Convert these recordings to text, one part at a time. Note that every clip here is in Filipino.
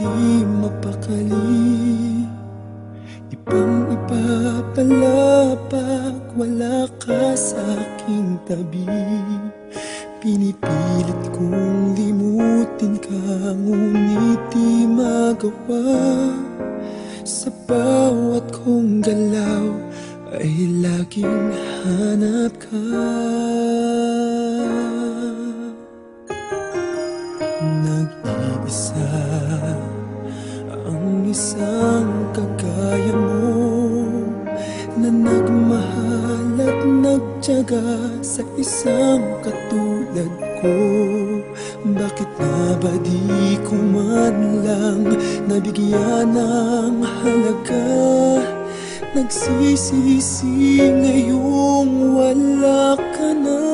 di mapakali Ibang iba pala pag wala ka sa aking tabi. Pinipilit kong limutin ka Ngunit di magawa. Sa bawat kong galaw Ay laging hanap ka kagaya mo Na nagmahal at nagtyaga sa isang katulad ko. Bakit na ba di ko man lang nabigyan ng halaga? Nagsisisi ngayong wala ka na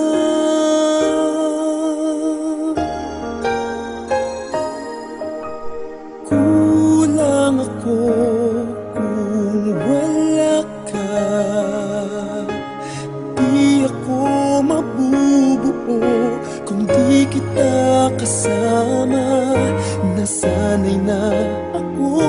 kita kasama Nasanay na ako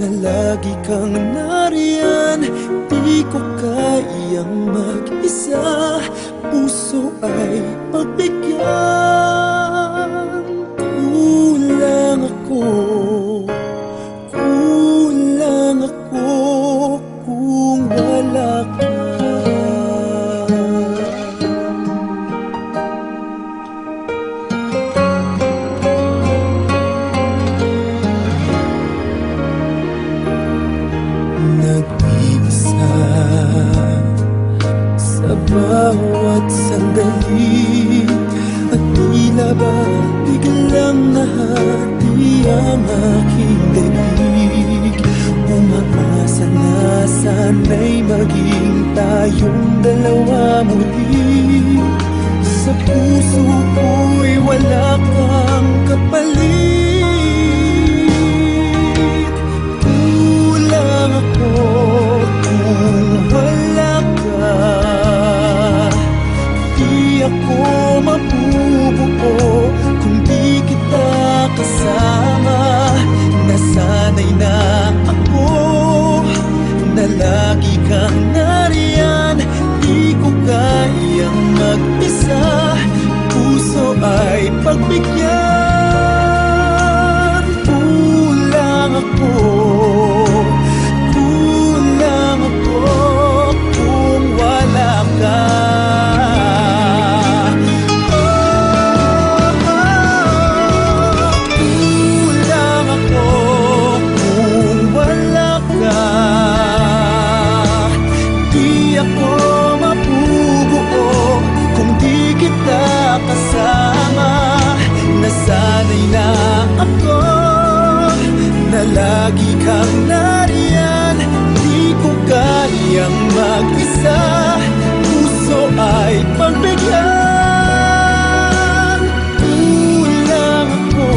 na lagi kang nariyan. Di ko kayang mag-isa Puso ay pagbigyan ang aking daig Umaasa na sana'y maging tayong dalawa muli. Sa puso ko'y pagmigyan lagi kang nariyan. Di ko kayang mag-isa. Puso ay pagbigyan. Kulang ako.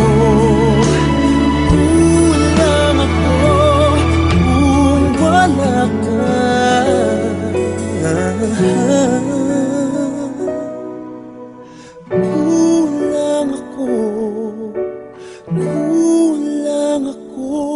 Kulang ako. Kung wala ka. Kulang ako. Kulang ako.